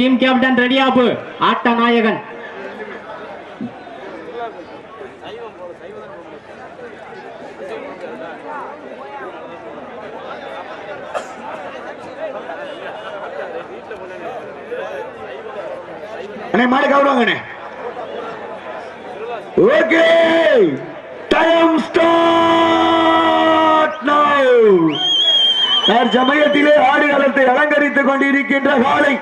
Team captain ரெடியாபு ஆட்ட நாயகன் மாடு கவுடுவாங்கண்ணே ஓகே டைம் ஸ்டார்ட் ஆடுகளத்தை அலங்கரித்துக் கொண்டிருக்கின்ற காலை.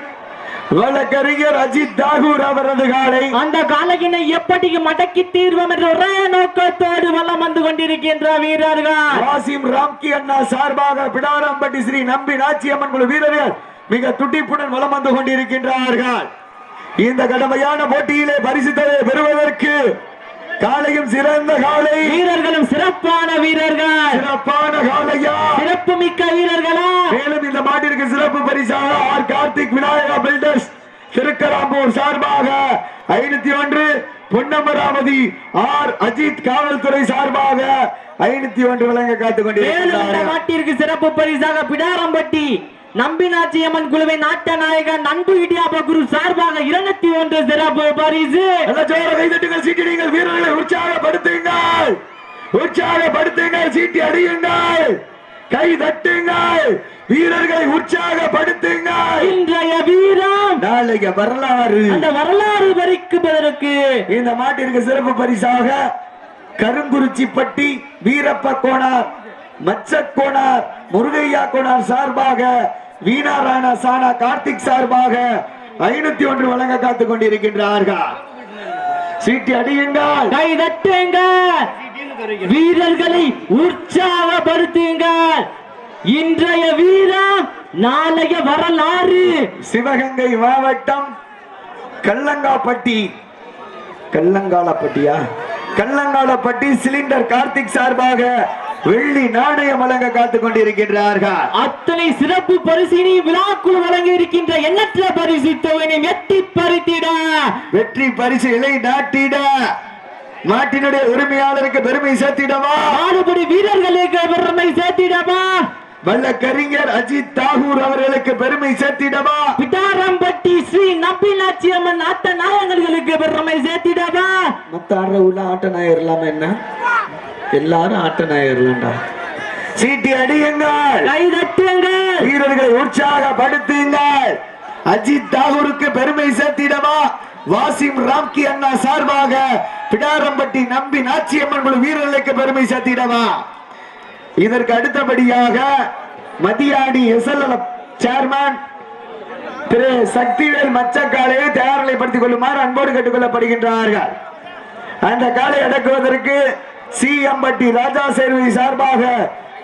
வழக்கறிஞர் அஜித் தாகூர் அவரது காலை. அந்த காலகினை எப்படி மடக்கி தீர்வோம் என்ற ஒரே நோக்கத்தோடு வலம் வந்து கொண்டிருக்கின்ற வீரர்கள். வாசிம் ராம்கி அண்ணா சார்பாக பிடாரம்பட்டி ஸ்ரீ நம்பி நாச்சியம்மன் குழு வீரர்கள் மிக துடிப்புடன் வலம் வந்து கொண்டிருக்கின்றார்கள். இந்த கடமையான போட்டியிலே பரிசு தொகையை பெறுவதற்கு காலையும் சிறந்த காலை. வீரர்களும் சிறப்பான வீரர்கள். சிறப்பான காலையா? சிறப்பு மிக்க கார்த்திக் விநாயகா பில்டர்ஸ் திருக்கராம்பூர் சார்பாக ஐநூத்தி ஒன்று பொன்னமராவதி ஆர். அஜித் காவல்துறை சார்பாக ஐநூத்தி ஒன்று வழங்க காத்துக் மேலும் இந்த கொண்டிருக்கிறார்கள் மாட்டிற்கு சிறப்பு பரிசாக பிடாரம்பட்டி நம்பினாச்சியம்மன் குழுவை நாட்ட நாயகன் அன்பு இடியாப குரு சார்பாக இருநூத்தி ஒன்று சிறப்பு பரிசு. ஜோர கைதட்டுங்கள் சீட்டிடுங்கள் வீரர்களை உற்சாகப்படுத்துங்கள். உற்சாகப்படுத்துங்கள் சீட்டி அடியுங்கள். கை தட்டுங்கள். வீரர்களை உற்சாகப்படுத்துங்கள். இன்றைய வீரம் நாளைய வரலாறு. அந்த வரலாறு வரிக்குவதற்கு இந்த மாட்டிற்கு சிறப்பு பரிசாக கருங்குறிச்சிப்பட்டி வீரப்ப கோனார் மச்ச கோனார் முருகையா கோனார் சார்பாக வீணா ராணா சானா கார்த்திக் சார்பாக ஐநூத்தி ஒன்று வழங்க காத்துக் கொண்டிருக்கின்றார்கள். சீட்டி அடியுங்கள். கை தட்டுங்க வீரர்களை உற்சாகப்படுத்துங்கள். இன்றைய வீரம் நாளைய வரலாறு. சிவகங்கை மாவட்டம் கல்லங்காப்பட்டி. கல்லங்காலப்பட்டியா? கல்லங்காலப்பட்டி சிலிண்டர் கார்த்திக் சார்பாக வெள்ளி நாணயம் வழங்க காத்துக் கொண்டிருக்கின்றார்கள். அத்தனை சிறப்பு பரிசினை விழாக்குள் வழங்கி இருக்கின்ற எண்ணற்ற பரிசு தொகையினை எட்டி பறித்திட. வெற்றி பரிசு இலை நாட்டிட. நாட்டினுடைய உரிமையாளருக்கு பெருமை சேர்த்திடவா? மாறுபடி வீரர்களுக்கு பெருமை சேர்த்திடவா? வல்லக்கறிஞர் அஜித் தாகூர் அவர்களுக்கு பெருமை சேர்த்திடவா? பிட்டாரம்பட்டி ஸ்ரீ நம்பினாச்சி அம்மன் ஆட்ட நாயகர்களுக்கு பெருமை சேர்த்திடவா? மத்த ஆடுற உள்ள ஆட்ட நாயர் இல்லாம என்ன? எல்லாரும் ஆட்ட நாயர் இல்லண்டா சீட்டி அடியுங்கள். கை தட்டுங்கள் வீரர்களை உற்சாகப்படுத்துங்கள். அஜித் தாகூருக்கு பெருமை சேர்த்திடவா? வாசிம் ராம்கி அண்ணா சார்பாக பிடாரம்பட்டி நம்பி நாச்சியம்மன் குழு வீரர்களுக்கு பெருமை சேர்த்திடவா? இதற்கு அடுத்தபடியாக மதியாடி எஸ்எல் சேர்மன் திரு சக்திவேல் மச்சக்காலையை தயார் நிலைப்படுத்திக் கொள்ளுமாறு அன்போடு கேட்டுக்கொள்ளப்படுகின்றார்கள் அந்த காலை அடக்குவதற்கு சி. எம்பட்டி ராஜா சேர்வை சார்பாக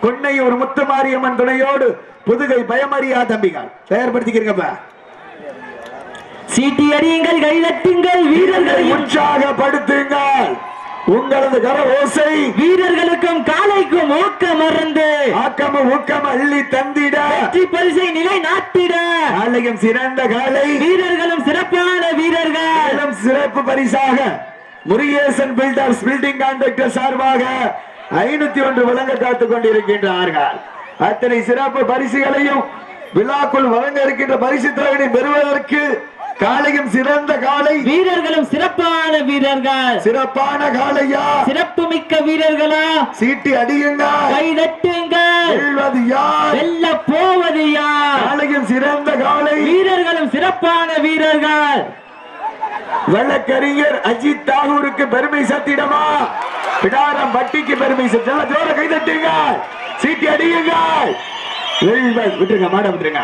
கொன்னையூர் முத்துமாரியம்மன் துணையோடு புதுகை பயமறியா தம்பிகள். தயார்படுத்திக்கிறீங்கப்பா சீட்டி அடியுங்கள் கை தட்டுங்கள் வீரர்களை உற்சாகப்படுத்துங்கள் உங்களது கர ஓசை வீரர்களுக்கும் காலைக்கும் ஊக்க மறந்து ஆக்கம ஊக்கம் அள்ளி தந்திட. வெற்றி பரிசை நிலை நாட்டிட. காலையும் சிறந்த காலை. வீரர்களும் சிறப்பான வீரர்கள். சிறப்பு பரிசாக முருகேசன் பில்டர்ஸ் பில்டிங் கான்ட்ராக்டர் சார்பாக ஐநூத்தி ஒன்று வழங்க காத்துக் கொண்டிருக்கின்றார்கள். அத்தனை சிறப்பு பரிசுகளையும் விழாக்குள் வழங்க இருக்கின்ற பரிசு தொகையை பெறுவதற்கு காலையும் சிறந்த காலை. வீரர்களும் சிறப்பான வீரர்கள். சிறப்பான காலையா? சிறப்பு மிக்க வீரர்களா? சீட்டி அடியுங்கள் கை தட்டுங்கள் வெல்வது யார்? வெல்ல போவது யார்? காலையும் சிறந்த காலை. வீரர்களும் சிறப்பான வீரர்கள். வழக்கறிஞர் அஜித் தாகூருக்கு பெருமை சத்திடமா? பிடாரம் பட்டிக்கு பெருமை சத்திட ஜோர கைதட்டுங்க சீட்டி அடியுங்கள். விட்டுருங்க மாட விட்டுருங்க.